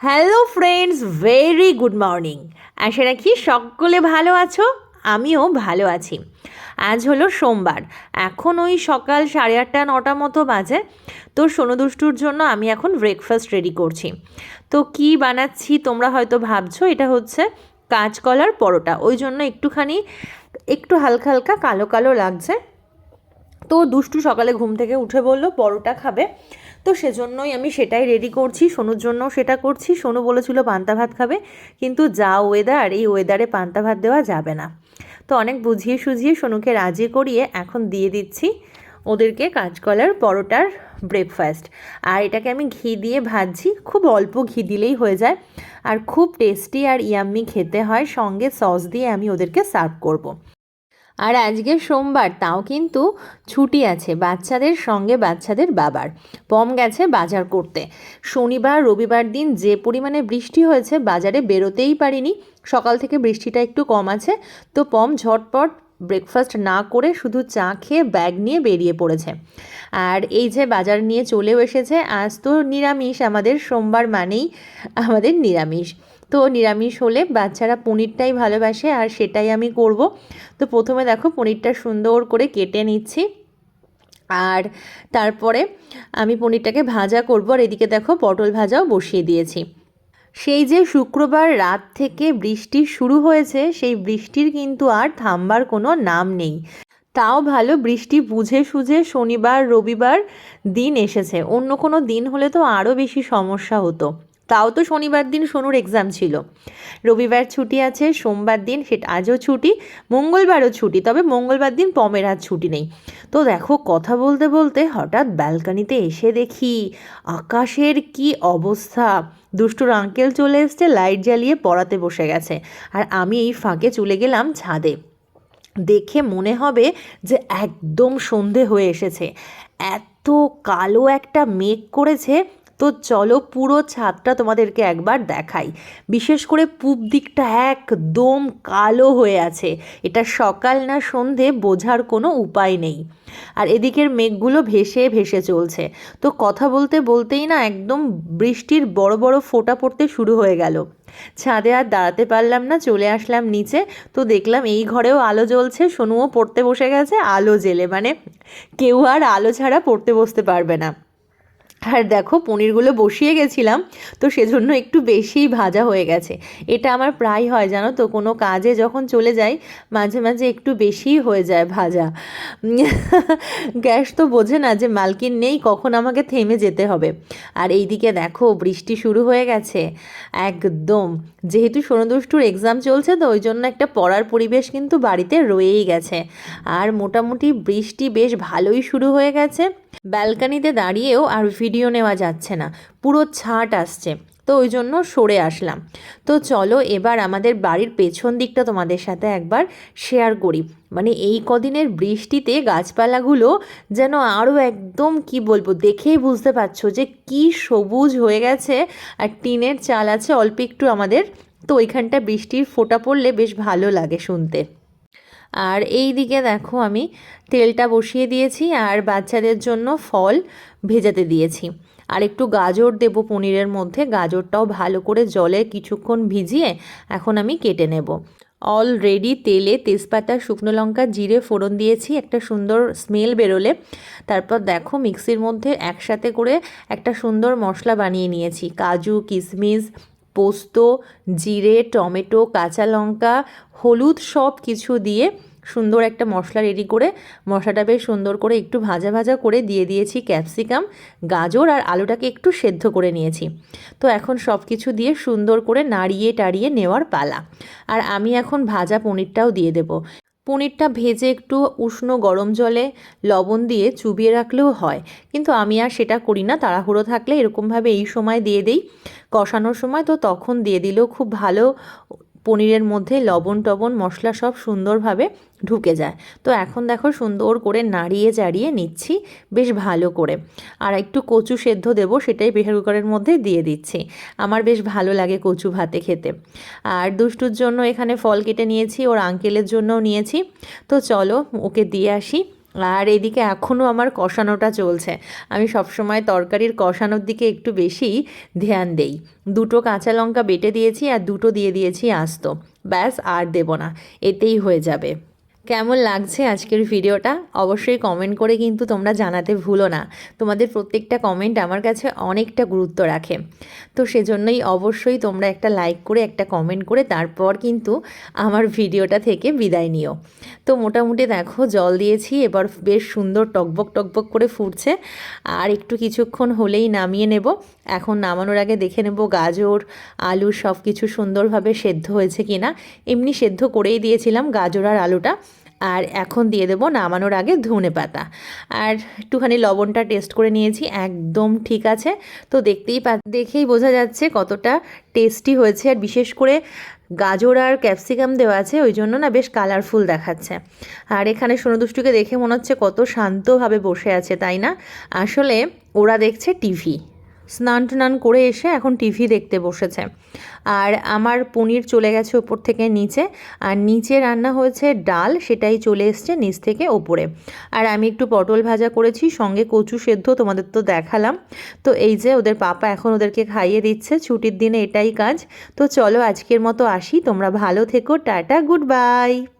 Hello friends very good morning আশা রাখি সকলে ভালো আছো, আমিও ভালো আছি। আজ হলো সোমবার। এখন ওই সকাল সাড়ে আটটা, নটা মতো বাজে। তো সোনুদুষ্টুর জন্য আমি এখন ব্রেকফাস্ট রেডি করছি। তো কি বানাচ্ছি তোমরা হয়তো ভাবছ, এটা হচ্ছে কাঁচকলার পরোটা। ওই জন্য একটুখানি, একটু হালকা হালকা কালো কালো লাগছে। তো দুষ্টু সকালে ঘুম থেকে উঠে বলল, পরোটা খাবে। তো সেজন্যই আমি সেটাই রেডি করছি। সোনুর জন্য সেটা করছি। সোনু বলেছিল পান্তা ভাত খাবে। কিন্তু যা ওয়েদার এই ওয়েদারে পান্তা ভাত দেওয়া যাবে না। তো অনেক বুঝিয়ে সুঝিয়ে সোনুকে রাজি করিয়ে এখন দিয়ে দিচ্ছি ওদেরকে কাঁচকলার পরোটার ব্রেকফাস্ট আর এটাকে আমি ঘি দিয়ে ভাজছি। খুব অল্প ঘি দিলেই হয়ে যায়। আর খুব টেস্টি আর ইয়াম্মি খেতে হয়। সঙ্গে সস দিয়ে আমি ওদেরকে সার্ভ করব। আর আজকে সোমবার, তাও কিন্তু ছুটি আছে বাচ্চাদের সঙ্গে বাচ্চাদের বাবার। পম গেছে বাজার করতে। শনিবার, রবিবার দিন যে পরিমাণে বৃষ্টি হয়েছে, বাজারে বেরোতেই পারিনি। সকাল থেকে বৃষ্টিটা একটু কম আছে। তো পম ঝটপট ব্রেকফাস্ট না করে শুধু চা খেয়ে ব্যাগ নিয়ে বেরিয়ে পড়েছে। আর এই যে বাজার নিয়ে চলেও এসেছে, আজ তো নিরামিষ। আমাদের সোমবার মানেই আমাদের নিরামিষ। তো নিরামিষ হলে বাচ্চারা পনিরটাই ভালোবাসে আর সেটাই আমি করব। তো প্রথমে দেখো পনিরটা সুন্দর করে কেটে নিচ্ছি। আর তারপরে আমি পনিরটাকে ভাজা করব আর এদিকে দেখো পটল ভাজাও বসিয়ে দিয়েছি। সেই যে শুক্রবার রাত থেকে বৃষ্টি শুরু হয়েছে, সেই বৃষ্টির কিন্তু আর থামবার কোনো নাম নেই। তাও ভালো বৃষ্টি বুঝে সুঝে শনিবার, রবিবার দিন এসেছে। অন্য কোনো দিন হলে তো আরও বেশি সমস্যা হতো। তাও তো শনিবার দিন সোনুর এক্সাম ছিল। রবিবার ছুটি আছে, সোমবার দিন, সেটা আজও ছুটি, মঙ্গলবারও ছুটি, তবে মঙ্গলবার দিন পমের আজ ছুটি নেই। তো দেখো, কথা বলতে বলতে হঠাৎ ব্যালকানিতে এসে দেখি, আকাশের কি অবস্থা! দুষ্টুর আঙ্কেল চলে এসছে লাইট জ্বালিয়ে পড়াতে বসে গেছে। আর আমি এই ফাঁকে চলে গেলাম ছাদে। দেখে মনে হবে যে একদম সন্ধে হয়ে এসেছে। এত কালো একটা মেঘ করেছে তো চলো পুরো ছাদটা তোমাদেরকে একবার দেখাই। বিশেষ করে পূব দিকটা একদম কালো হয়ে আছে। এটা সকাল না সন্ধে বোঝার কোনো উপায় নেই। আর এদিকের মেঘগুলো ভেসে ভেসে চলছে। তো কথা বলতে বলতেই না একদম বৃষ্টির বড় বড় ফোঁটা পড়তে শুরু হয়ে গেল। ছাদে আর দাঁড়াতে পারলাম না, চলে আসলাম নিচে। তো দেখলাম এই ঘরেও আলো জ্বলছে, সোনুও পড়তে বসে গেছে, আলো জেলে। মানে কেউ আর আলো ছাড়া পড়তে বসতে পারবে না। আর দেখো, পনিরগুলো বসিয়ে গেছিলাম, তো সেজন্য একটু বেশিই ভাজা হয়ে গেছে। এটা আমার প্রায় হয়, জানো তো? কোনো কাজে যখন চলে যাই, মাঝে মাঝে একটু বেশিই হয়ে যায় ভাজা। গ্যাস তো বোঝে না যে মালকিন নেই, কখন আমাকে থেমে যেতে হবে। আর এইদিকে দেখো, বৃষ্টি শুরু হয়ে গেছে, একদম। যেহেতু সোনদুষ্টুর এক্সাম চলছে তো, ওই জন্য একটা পড়ার পরিবেশ কিন্তু বাড়িতে রয়েই গেছে। আর মোটামুটি বৃষ্টি বেশ ভালোই শুরু হয়ে গেছে। ব্যালকানিতে দাঁড়িয়েও আর ভিডিও নেওয়া যাচ্ছে না। পুরো ছাট আসছে। তো ওই জন্য সরে আসলাম। তো চলো এবার আমাদের বাড়ির পেছন দিকটা তোমাদের সাথে একবার শেয়ার করি। মানে এই কদিনের বৃষ্টিতে গাছপালাগুলো যেন আরও একদম কি বলব, দেখেই বুঝতে পারছ যে কি সবুজ হয়ে গেছে আর টিনের চাল আছে, অল্প একটু আমাদের। তো ওইখানটা বৃষ্টির ফোটা পড়লে বেশ ভালো লাগে শুনতে। আর এই দিকে দেখো আমি তেলটা বসিয়ে দিয়েছি আর বাচ্চাদের জন্য ফল ভেজাতে দিয়েছি। আর একটু গাজর দেব পনিরের মধ্যে, গাজরটাও ভালো করে জলে কিছুক্ষণ ভিজিয়ে এখন আমি কেটে নেব। অলরেডি তেলে তেজপাতা, শুকনো লঙ্কা, জিরে, ফোড়ন দিয়েছি, একটা সুন্দর স্মেল বেরোলে। তারপর দেখো মিক্সির মধ্যে একসাথে করে একটা সুন্দর মশলা বানিয়ে নিয়েছি। কাজু কিশমিশ পোস্ত, জিরে, টমেটো, কাঁচা লঙ্কা, হলুদ সব কিছু দিয়ে সুন্দর একটা মশলা রেডি করে, মশলাটা বেশ সুন্দর করে একটু ভাজা ভাজা করে দিয়ে দিয়েছি ক্যাপসিকাম গাজর আর আলুটাকে একটু সেদ্ধ করে নিয়েছি। তো এখন সব কিছু দিয়ে সুন্দর করে নাড়িয়ে টাড়িয়ে নেওয়ার পালা। আর আমি এখন ভাজা পনিরটাও দিয়ে দেবো। পনিরটা ভেজে একটু উষ্ণ গরম জলে লবণ দিয়ে চুবিয়ে রাখলেও হয়। কিন্তু আমি আর সেটা করি না, তাড়াহুড়ো থাকলে এরকমভাবে এই সময় দিয়ে দিই। কষানোর সময় তো তখন দিয়ে দিলেও খুব ভালো পনিরের মধ্যে লবণ টবণ, মশলা সব সুন্দরভাবে ঢুকে যায়। তো এখন দেখো সুন্দর করে নাড়িয়ে চাড়িয়ে নিচ্ছি, বেশ ভালো করে। আর একটু কচু সেদ্ধ দেবো, সেটাই প্রেশার কুকারের মধ্যে দিয়ে দিচ্ছি। আমার বেশ ভালো লাগে কচু ভাতে খেতে। আর দুষ্টুর জন্য এখানে ফল কেটে নিয়েছি, ওর আঙ্কেলের জন্যও নিয়েছি। তো চলো ওকে দিয়ে আসি। আর এদিকে এখনও আমার কষানোটা চলছে। আমি সবসময় তরকারির কষানোর দিকে একটু বেশি ধ্যান দেই। দুটো কাঁচা লঙ্কা বেটে দিয়েছি আর দুটো দিয়ে দিয়েছি আস্ত। ব্যাস, আর দেব না। এতেই হয়ে যাবে। কেমন লাগছে আজকের ভিডিওটা? অবশ্যই কমেন্ট করে কিন্তু তোমরা জানাতে ভুলো না। তোমাদের প্রত্যেকটা কমেন্ট আমার কাছে অনেকটা গুরুত্ব রাখে। তো সেজন্যই অবশ্যই তোমরা একটা লাইক করে, একটা কমেন্ট করে, তারপর কিন্তু আমার ভিডিওটা থেকে বিদায় নিও। তো মোটামুটি দেখো, জল দিয়েছি, এবার বেশ সুন্দর টকবক টকবক করে ফুটছে। আর একটু কিছুক্ষণ হলেই নামিয়ে নেব। এখন নামানোর আগে দেখে নেব গাজর, আলু সব কিছু সুন্দরভাবে সেদ্ধ হয়েছে কিনা। এমনি সেদ্ধ করেই দিয়েছিলাম গাজর আর আলুটা। আর এখন দিয়ে দেবো নামানোর আগে ধনে পাতা। আর একটুখানি লবণটা টেস্ট করে নিয়েছি, একদম ঠিক আছে। তো দেখতেই পা দেখেই বোঝা যাচ্ছে কতটা টেস্টি হয়েছে। আর বিশেষ করে গাজর আর ক্যাপসিকাম দেওয়া আছে, ওই জন্য না বেশ কালারফুল দেখাচ্ছে। আর এখানে সোনদুষ্টুকে দেখে মনে হচ্ছে কত শান্তভাবে বসে আছে, তাই না? আসলে ওরা দেখছে টিভি স্নান টান করে এসে এখন টিভি দেখতে বসেছে। আর আমার পনির চলে গেছে ওপর থেকে নিচে। আর নিচে রান্না হয়েছে ডাল, সেটাই চলে এসছে নিচ থেকে ওপরে। আর আমি একটু পটল ভাজা করেছি, সঙ্গে কচু সেদ্ধ তোমাদের তো দেখালাম। তো এই যে ওদের পাপা এখন ওদেরকে খাইয়ে দিচ্ছে, ছুটির দিনে এটাই কাজ। তো চলো আজকের মতো আসি, তোমরা ভালো থেকো, টাটা, গুড বাই।